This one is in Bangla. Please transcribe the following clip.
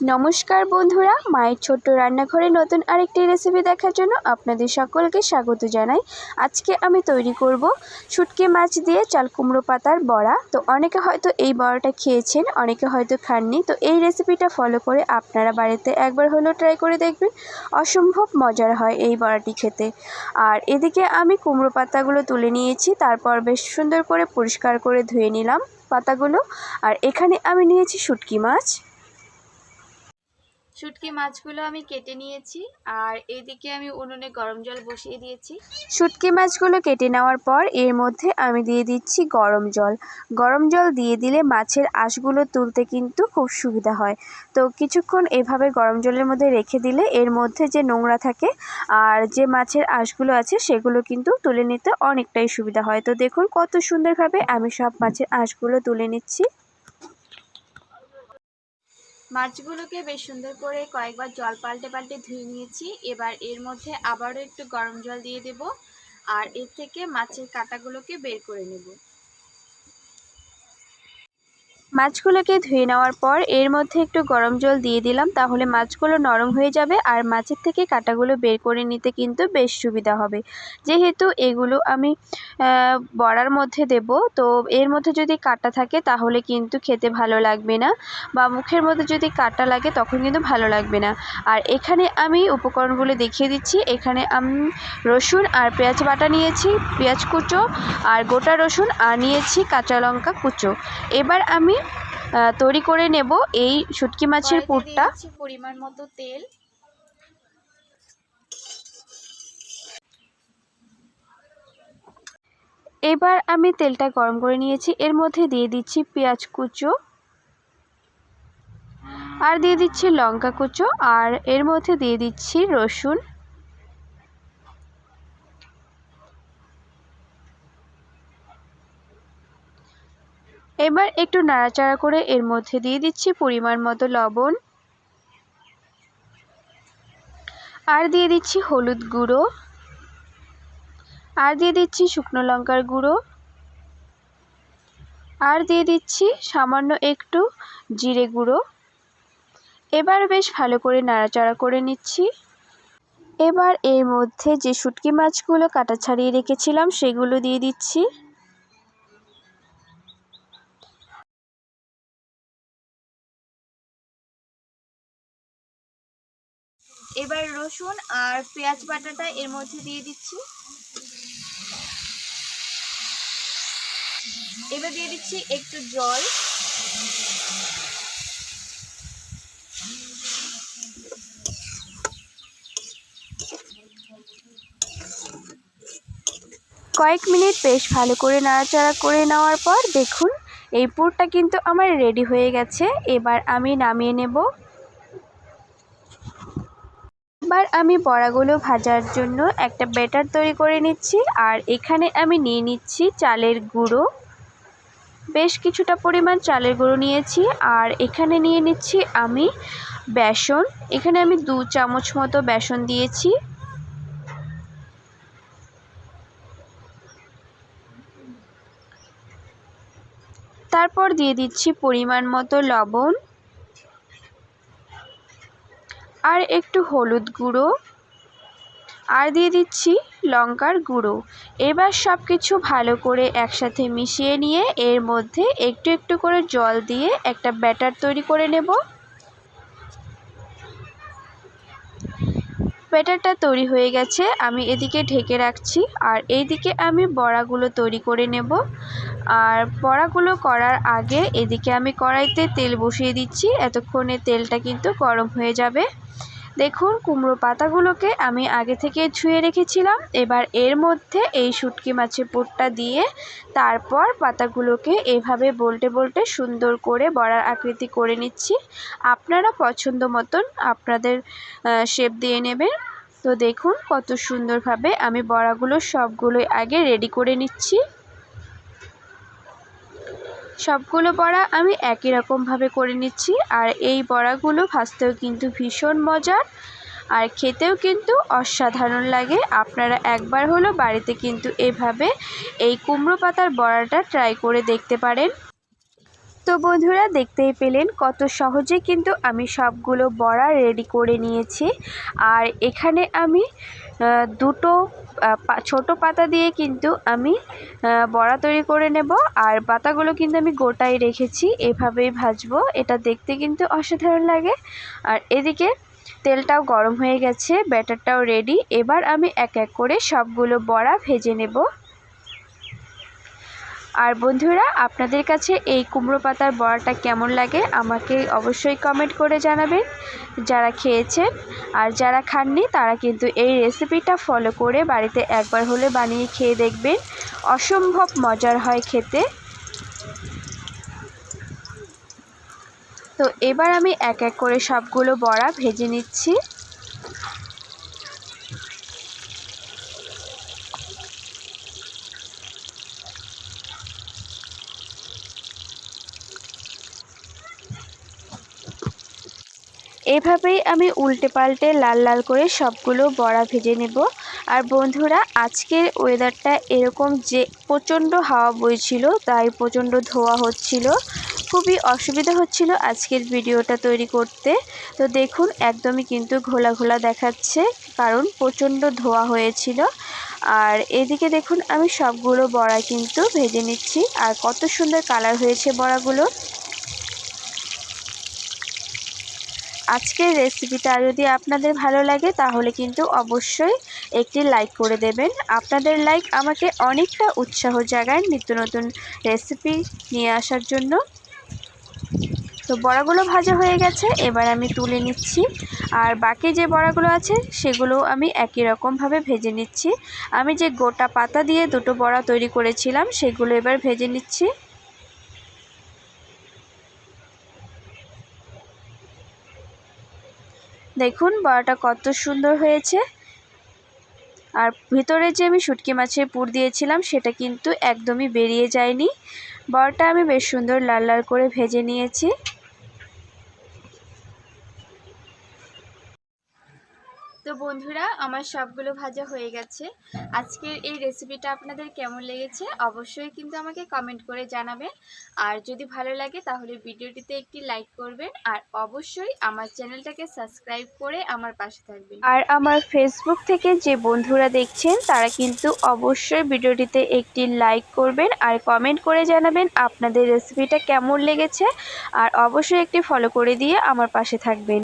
নমস্কার বন্ধুরা, মায়ের ছোট্ট রান্নাঘরে নতুন আরেকটি রেসিপি দেখার জন্য আপনাদের সকলকে স্বাগত জানাই। আজকে আমি তৈরি করব শুটকি মাছ দিয়ে চাল কুমড়ো পাতার বড়া। তো অনেকে হয়তো এই বড়াটা খেয়েছেন, অনেকে হয়তো খাননি। তো এই রেসিপিটা ফলো করে আপনারা বাড়িতে একবার হলেও ট্রাই করে দেখবেন। অসম্ভব মজার হয় এই বড়াটি খেতে। আর এদিকে আমি কুমড়ো পাতাগুলো তুলে নিয়েছি, তারপর বেশ সুন্দর করে পরিষ্কার করে ধুয়ে নিলাম পাতাগুলো। আর এখানে আমি নিয়েছি শুটকি মাছ। শুটকি মাছগুলো আমি কেটে নিয়েছি আর এদিকে আমি উনুনে গরম জল বসিয়ে দিয়েছি। শুটকি মাছগুলো কেটে নেওয়ার পর এর মধ্যে আমি দিয়ে দিচ্ছি গরম জল। গরম জল দিয়ে দিলে মাছের আঁশগুলো তুলতে কিন্তু খুব সুবিধা হয়। তো কিছুক্ষণ এভাবে গরম জলের মধ্যে রেখে দিলে এর মধ্যে যে নোংরা থাকে আর যে মাছের আঁশগুলো আছে সেগুলো কিন্তু তুলে নিতে অনেকটাই সুবিধা হয়। তো দেখুন কত সুন্দরভাবে আমি সব মাছের আঁশগুলো তুলে নিচ্ছি। মাছগুলোকে বেশ সুন্দর করে কয়েকবার জল পাল্টে পাল্টে ধুয়ে নিয়েছি। এবার এর মধ্যে আবারও একটু গরম জল দিয়ে দেব। আর এর থেকে মাছের কাঁটাগুলোকে বের করে নেব। মাছগুলোকে ধুয়ে নেওয়ার পর এর মধ্যে একটু গরম জল দিয়ে দিলাম, তাহলে মাছগুলো নরম হয়ে যাবে আর মাছের থেকে কাঁটাগুলো বের করে নিতে কিন্তু বেশ সুবিধা হবে। যেহেতু এগুলো আমি বড়ার মধ্যে দেব, তো এর মধ্যে যদি কাঁটা থাকে তাহলে কিন্তু খেতে ভালো লাগবে না বা মুখের মধ্যে যদি কাঁটা লাগে তখন কিন্তু ভালো লাগবে না। আর এখানে আমি উপকরণগুলো দেখিয়ে দিচ্ছি। এখানে আমি, রসুন আর পেঁয়াজ বাটা নিয়েছি, পেঁয়াজ কুচো আর গোটা রসুন, আর নিয়েছি কাঁচা লঙ্কা কুচো। এবার আমি তৈরি করে নেব এই শুটকি মাছের পুরটা। পরিমাণ মতো তেল। এবার আমি তেলটা গরম করে নিয়েছি। এর মধ্যে দিয়ে দিচ্ছি পেঁয়াজ কুচো আর দিয়ে দিচ্ছি লঙ্কা কুচো। আর এর মধ্যে দিয়ে দিচ্ছি রসুন। এবার একটু নাড়াচাড়া করে এর মধ্যে দিয়ে দিচ্ছি পরিমাণ মতো লবণ। আর দিয়ে দিচ্ছি হলুদ গুঁড়ো। আর দিয়ে দিচ্ছি শুকনো লঙ্কার গুঁড়ো। আর দিয়ে দিচ্ছি সামান্য একটু জিরে গুঁড়ো। এবার বেশ ভালো করে নাড়াচাড়া করে নিচ্ছি। এবার এর মধ্যে যে শুটকি মাছগুলো কাটা ছাড়িয়ে রেখেছিলাম, সেগুলো দিয়ে দিচ্ছি। এবার রসুন আর পেঁয়াজ বাটাটা এর মধ্যে দিয়ে দিচ্ছি। এবার দিয়ে দিচ্ছি একটু জল। কয়েক মিনিট বেশ ভালো করে নাড়াচাড়া করে নেওয়ার পর দেখুন, এই পুরটা কিন্তু আমার রেডি হয়ে গেছে। এবার আমি নামিয়ে নেব। এবার আমি বড়াগুলো ভাজার জন্য একটা ব্যাটার তৈরি করে নিচ্ছি, আর এখানে আমি নিয়ে নিচ্ছি চালের গুঁড়ো। বেশ কিছুটা পরিমাণ চালের গুঁড়ো নিয়েছি, আর এখানে নিয়ে নিচ্ছি আমি বেসন। এখানে আমি দু চামচ মতো বেসন দিয়েছি। তারপর দিয়ে দিচ্ছি পরিমাণ মতো লবণ। আর একটু হলুদ গুঁড়ো। আর দিয়ে দিচ্ছি লঙ্কার গুঁড়ো। এবার সব কিছু ভালো করে একসাথে মিশিয়ে নিয়ে এর মধ্যে একটু একটু করে জল দিয়ে একটা ব্যাটার তৈরি করে নেব। ব্যাটারটা তৈরি হয়ে গেছে, আমি এদিকে ঢেকে রাখছি, আর এইদিকে আমি বড়াগুলো তৈরি করে নেব। আর বড়াগুলো করার আগে এদিকে আমি কড়াইতে তেল বসিয়ে দিচ্ছি, এতক্ষণে তেলটা কিন্তু গরম হয়ে যাবে। দেখুন, কুমড়ো পাতাগুলোকে আমি আগে থেকে ছুঁয়ে রেখেছিলাম। এবার এর মধ্যে এই শুটকি মাছের পুরটা দিয়ে তারপর পাতাগুলোকে এভাবে বলটে বলটে সুন্দর করে বড়ার আকৃতি করে নিচ্ছি। আপনারা পছন্দ মতন আপনাদের শেপ দিয়ে নেবেন। তো দেখুন কত সুন্দরভাবে আমি বড়াগুলো সবগুলোই আগে রেডি করে নিচ্ছি। সবগুলো বড়া আমি একই রকমভাবে করে নিচ্ছি, আর এই বড়াগুলো ভাজতেও কিন্তু ভীষণ মজার, আর খেতেও কিন্তু অসাধারণ লাগে। আপনারা একবার হলো বাড়িতে কিন্তু এভাবে এই কুমড়ো পাতার বড়াটা ট্রাই করে দেখতে পারেন। তো বন্ধুরা দেখতেই পেলেন কত সহজে কিন্তু আমি সবগুলো বড়া রেডি করে নিয়েছি। আর এখানে আমি দুটো ছোট পাতা দিয়ে কিন্তু আমি বড়া তৈরি করে নেব। আর পাতাগুলো কিন্তু আমি গোটাই রেখেছি, এভাবেই ভাজবো। এটা দেখতে কিন্তু অসাধারণ লাগে। আর এদিকে তেলটাও গরম হয়ে গেছে, ব্যাটারটাও রেডি এবার আমি এক এক করে সবগুলো বড়া ভেজে নেব। আর বন্ধুরা, আপনাদের কাছে এই কুমড়ো পাতার বড়াটা কেমন লাগে আমাকে অবশ্যই কমেন্ট করে জানাবেন। যারা খেয়েছেন আর যারা খাননি, তারা কিন্তু এই রেসিপিটা ফলো করে বাড়িতে একবার হলে বানিয়ে খেয়ে দেখবেন। অসম্ভব মজার হয় খেতে। তো এবার আমি এক এক করে সবগুলো বড়া ভেজে নিচ্ছি। এভাবেই আমি উল্টে পাল্টে লাল লাল করে সবগুলো বড়া ভেজে নেব। আর বন্ধুরা, আজকের ওয়েদারটা এরকম যে প্রচণ্ড হাওয়া বইছিল, তাই প্রচণ্ড ধোয়া হচ্ছিল। খুবই অসুবিধা হচ্ছিল আজকের ভিডিওটা তৈরি করতে। তো দেখুন, একদমই কিন্তু ঘোলা ঘোলা দেখাচ্ছে, কারণ প্রচণ্ড ধোয়া হয়েছিল। আর এদিকে দেখুন, আমি সবগুলো বড়া কিন্তু ভেজে নিচ্ছি। আর কত সুন্দর কালার হয়েছে বড়াগুলো। আজকের রেসিপিটা যদি আপনাদের ভালো লাগে, তাহলে কিন্তু অবশ্যই একটি লাইক করে দেবেন। আপনাদের লাইক আমাকে অনেকটা উৎসাহ জাগায় নিত্য নতুন রেসিপি নিয়ে আসার জন্য। তো বড়াগুলো ভাজা হয়ে গেছে, এবার আমি তুলে নিচ্ছি। আর বাকি যে বড়াগুলো আছে, সেগুলো আমি একই রকমভাবে ভেজে নিচ্ছি। আমি যে গোটা পাতা দিয়ে দুটো বড়া তৈরি করেছিলাম, সেগুলো এবার ভেজে নিচ্ছি। দেখুন, বড়াটা কত সুন্দর হয়েছে। আর ভিতরে যে আমি শুটকি মাছের পুর দিয়েছিলাম, সেটা কিন্তু একদমই বেরিয়ে যায়নি। বড়াটা আমি বেশ সুন্দর লাল লাল করে ভেজে নিয়েছি। তো বন্ধুরা, আমার সবগুলো ভাজা হয়ে গেছে। আজকের এই রেসিপিটা আপনাদের কেমন লেগেছে অবশ্যই কিন্তু আমাকে কমেন্ট করে জানাবেন। আর যদি ভালো লাগে, তাহলে ভিডিওটিতে একটি লাইক করবেন। আর অবশ্যই আমার চ্যানেলটাকে সাবস্ক্রাইব করে আমার পাশে থাকবেন। আর আমার ফেসবুক থেকে যে বন্ধুরা দেখছেন, তারা কিন্তু অবশ্যই ভিডিওটিতে একটি লাইক করবেন আর কমেন্ট করে জানাবেন আপনাদের রেসিপিটা কেমন লেগেছে। আর অবশ্যই একটি ফলো করে দিয়ে আমার পাশে থাকবেন।